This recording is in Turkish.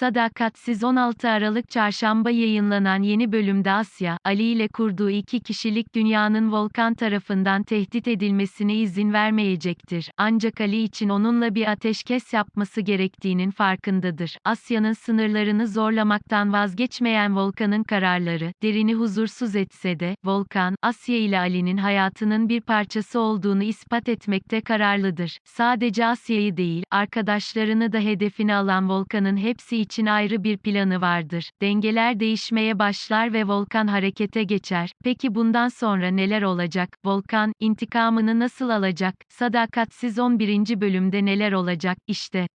Sadakatsiz 16 Aralık Çarşamba yayınlanan yeni bölümde Asya, Ali ile kurduğu iki kişilik dünyanın Volkan tarafından tehdit edilmesine izin vermeyecektir. Ancak Ali için onunla bir ateşkes yapması gerektiğinin farkındadır. Asya'nın sınırlarını zorlamaktan vazgeçmeyen Volkan'ın kararları, derini huzursuz etse de, Volkan, Asya ile Ali'nin hayatının bir parçası olduğunu ispat etmekte kararlıdır. Sadece Asya'yı değil, arkadaşlarını da hedefine alan Volkan'ın hepsi için ayrı bir planı vardır. Dengeler değişmeye başlar ve Volkan harekete geçer. Peki bundan sonra neler olacak? Volkan, intikamını nasıl alacak? Sadakatsiz 11. bölümde neler olacak? İşte.